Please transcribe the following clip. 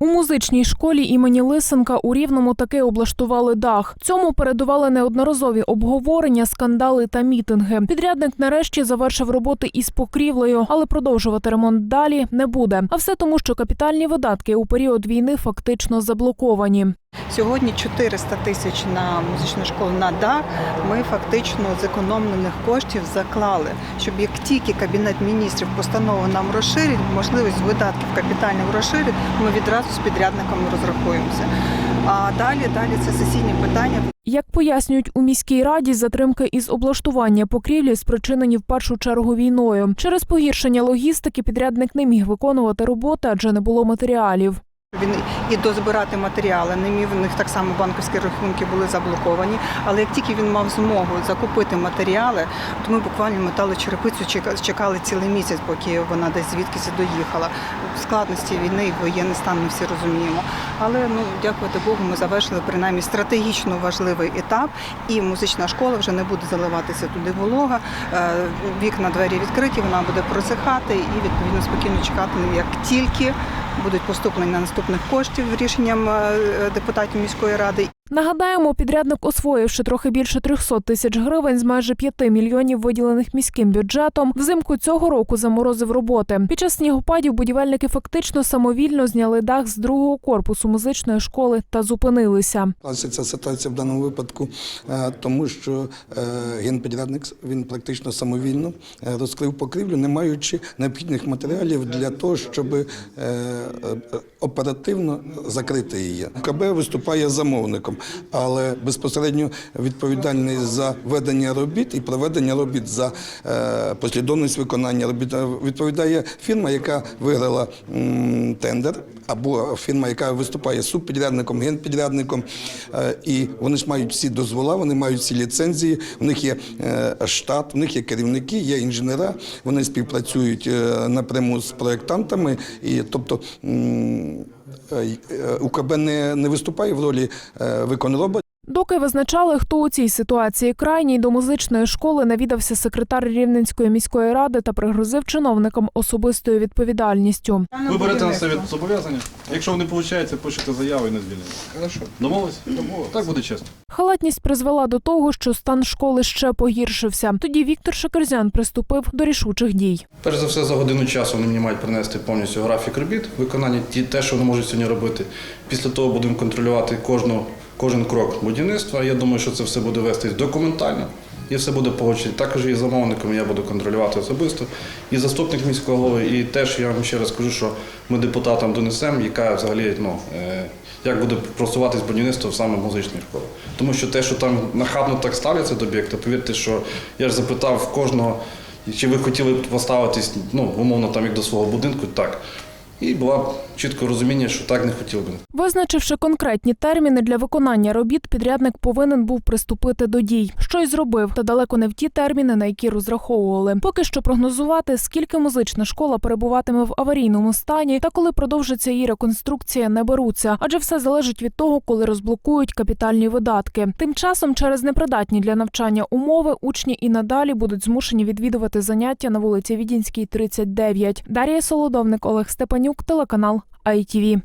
У музичній школі імені Лисенка у Рівному таки облаштували дах. Цьому передували неодноразові обговорення, скандали та мітинги. Підрядник нарешті завершив роботи із покрівлею, але продовжувати ремонт далі не буде. А все тому, що капітальні видатки у період війни фактично заблоковані. Сьогодні 400 тисяч на музичну школу на дах. Ми фактично зекономлених коштів заклали, щоб як тільки кабінет міністрів постанову нам розширить, можливість видатків капітальних розширить, ми відразу з підрядниками розрахуємося. А далі, далі це сесійні питання. Як пояснюють у міській раді, затримки із облаштування покрівлі спричинені в першу чергу війною. Через погіршення логістики підрядник не міг виконувати роботи, адже не було матеріалів. Він і дозбирати матеріали, не міг, у них так само банківські рахунки були заблоковані. Але як тільки він мав змогу закупити матеріали, то ми буквально метали черепицю, чека- чекали цілий місяць, поки вона десь звідкись доїхала. Складності війни і воєнний стан ми всі розуміємо. Але ну дякувати Богу, ми завершили принаймні стратегічно важливий етап, і музична школа вже не буде заливатися туди волога. Е, Вікна двері відкриті, вона буде просихати і відповідно спокійно чекати, як тільки будуть поступлені на наступних коштів рішенням е, депутатів міської ради. Нагадаємо, підрядник, освоївши трохи більше 300 тисяч гривень з майже 5 мільйонів виділених міським бюджетом, взимку цього року заморозив роботи. Під час снігопадів будівельники фактично самовільно зняли дах з другого корпусу музичної школи та зупинилися. Ця ситуація в даному випадку, е, тому що е, генпідрядник він практично самовільно е, розкрив покрівлю, не маючи необхідних матеріалів для того, щоб оперативно закрити її. КБ виступає замовником, але безпосередньо відповідальний за ведення робіт і проведення робіт за е, послідовність виконання робіт. Е, відповідає фірма, яка виграла тендер, або фірма, яка виступає субпідрядником, генпідрядником, Е, і вони ж мають всі дозвола, вони мають всі ліцензії, в них є штат, в них є керівники, є інженера, вони співпрацюють напряму з проєктантами, і тобто. М, е, е, УКБ не, не виступає в ролі е, виконроба. Доки визначали, хто у цій ситуації крайній, до музичної школи навідався секретар Рівненської міської ради та пригрозив чиновникам особистою відповідальністю. Ви берете на себе зобов'язання. Якщо не виходить, пишете заяву і не звільнення. Хорошо. Домовились? Домовились. Так буде чесно. Халатність призвела до того, що стан школи ще погіршився. Тоді Віктор Шакерзян приступив до рішучих дій. Перш за все, за годину часу вони мені мають принести повністю графік робіт, виконання ті, те, що вони можуть сьогодні робити. Після того будемо контролювати кожну, кожен крок будівництва. Я думаю, що це все буде вестись документально і все буде погоджено. Також і замовником я буду контролювати особисто, і заступник міського голови. І теж я вам ще раз кажу, що ми депутатам донесемо, яка взагалі ну, е, як буде просуватись будівництво саме музичної школи. Тому що те, що там нахабно так ставляться до об'єкта, повірте, що я ж запитав кожного. Чи ви хотіли б поставитись, ну, умовно, там як до свого будинку, так. І було чітке розуміння, що так не хотів би. Визначивши конкретні терміни для виконання робіт, підрядник повинен був приступити до дій. Що й зробив, та далеко не в ті терміни, на які розраховували. Поки що прогнозувати, скільки музична школа перебуватиме в аварійному стані та коли продовжиться її реконструкція, не беруться, адже все залежить від того, коли розблокують капітальні видатки. Тим часом, через непридатні для навчання умови, учні і надалі будуть змушені відвідувати заняття на вулиці Відінській, 39. Дар'я Солодовник, Олег Степанюк, телеканал ITV.